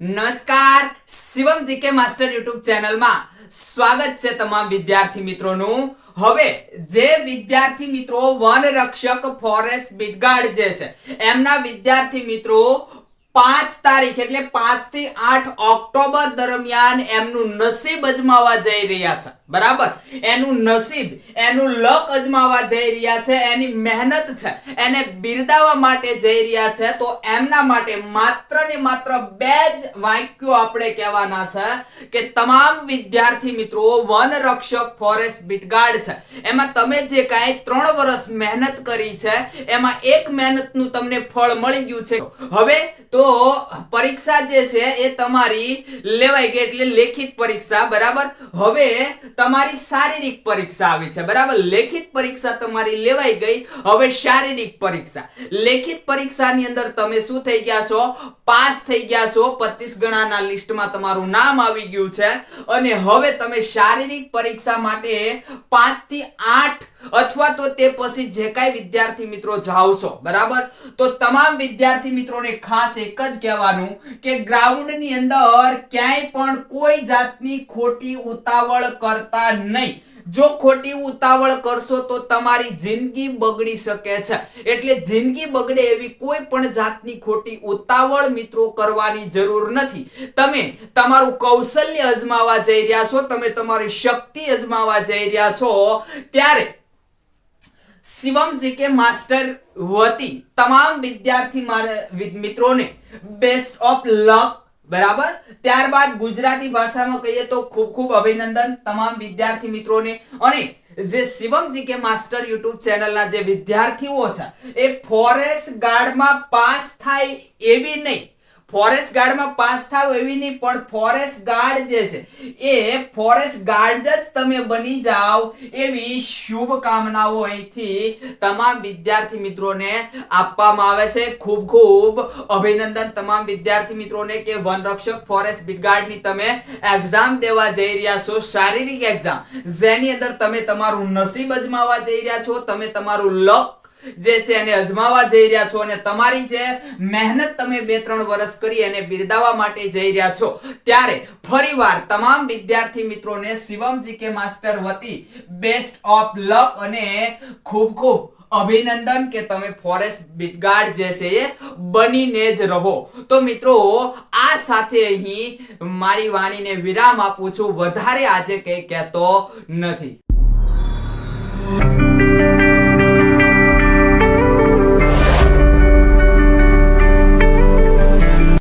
નમસ્કાર Shivam GK master YouTube ચેનલમાં. સ્વાગત છે તમામ વિદ્યાર્થી મિત્રોનું. હવે, જે વિદ્યાર્થી મિત્રો વન રક્ષક ફોરેસ્ટ બિટગાર્ડ જે છે, એમના વિદ્યાર્થી મિત્રો પાંચ તારીખ એટલે પાંચથી આઠ ઓક્ટોબર દરમિયાન એમનું નસીબ અજમાવવા જઈ રહ્યા છે. બરાબર? એનું નસીબ, એનું લક અજમાવા જઈ રહ્યા છે, એની મહેનત છે, એને બિરદાવવા માટે જઈ રહ્યા છે, તો એમના માટે માત્ર ને માત્ર બે જ વાક્યો આપણે કહેવાના છે કે તમામ વિદ્યાર્થી મિત્રો, વન રક્ષક ફોરેસ્ટ બિટગાર્ડ છે. એમાં તમે જે કાંઈ ત્રણ વર્ષ મહેનત કરી છે, એમાં એક મહેનતનું તમને ફળ મળી ગયું છે. હવે તો પરીક્ષા જે છે એ તમારી લેવાઈ ગઈ, એટલે લેખિત પરીક્ષા, બરાબર? હવે તમારી શારીરિક પરીક્ષા આવી છે. બરાબર? લેખિત પરીક્ષા તમારી લેવાઈ ગઈ. હવે શારીરિક પરીક્ષા. લેખિત પરીક્ષાની અંદર તમે શું થઈ ગયા છો? પાસ થઈ ગયા છો. 25 ગણાના લિસ્ટમાં તમારું નામ આવી ગયું છે. અને હવે તમે શારીરિક પરીક્ષા માટે 5 થી 8 અથવા તો તે પછી જે કાંઈ વિદ્યાર્થી મિત્રો જાઓ છો બરાબર? તો તમામ વિદ્યાર્થી મિત્રોને ખાસ એક જ કહેવાનું કે ગ્રાઉન્ડની અંદર ક્યાંય પણ કોઈ જાતની ખોટી ઉતાવળ કરતા નહીં. જો ખોટી ઉતાવળ કરશો તો તમારી જિંદગી બગડી શકે છે. એટલે જિંદગી બગડે એવી કોઈ પણ જાતની ખોટી ઉતાવળ મિત્રો કરવાની જરૂર નથી. તમે તમારું કૌશલ્ય અજમાવા જઈ રહ્યા છો, તમે તમારી શક્તિ અજમાવા જઈ રહ્યા છો, ત્યારે શિવમ કે માસ્ટર વતી તમામ વિદ્યાર્થી મિત્રોને બેસ્ટ ઓફ લક બરાબર? ત્યારબાદ ગુજરાતી ભાષામાં કહીએ તો ખૂબ ખૂબ અભિનંદન તમામ વિદ્યાર્થી મિત્રોને. અને જે શિવમ જીકે માસ્ટર યુટ્યુબ ચેનલના જે વિદ્યાર્થીઓ છે, એ ફોરેસ્ટ ગાર્ડમાં પાસ થાય એવી નહીં. ફોરેસ્ટ ગાર્ડમાં પાસ થાવ એવી નહીં, પણ ફોરેસ્ટ ગાર્ડ જે છે, એ ફોરેસ્ટ ગાર્ડ જ તમે બની જાઓ એવી શુભકામનાઓ અહીંથી તમામ વિદ્યાર્થી મિત્રોને આપવામાં આવે છે. ખૂબ ખૂબ અભિનંદન તમામ વિદ્યાર્થી મિત્રોને કે વનરક્ષક ફોરેસ્ટ બીટગાર્ડની તમે એક્ઝામ દેવા જઈ રહ્યા છો, શારીરિક એક્ઝામ જેની અંદર તમે તમારું નસીબ અજમાવવા જઈ રહ્યા છો, તમે તમારું લક જે છે એને અજમાવા જઈ રહ્યા છો અને તમારી જે મહેનત તમે બે ત્રણ વર્ષ કરી એને બિરદાવવા માટે જઈ રહ્યા છો. ત્યારે ફરીવાર તમામ વિદ્યાર્થી મિત્રોને શિવમ જીકે માસ્ટર વતી બેસ્ટ ઓફ લક અને ખૂબ ખૂબ અભિનંદન કે તમે ફોરેસ્ટ બિટગાર્ડ જે છે એ બનીને જ રહો. તો મિત્રો, આ સાથે અહીં મારી વાણીને વિરામ આપું છું. વધારે આજે કંઈ કહેતો નથી.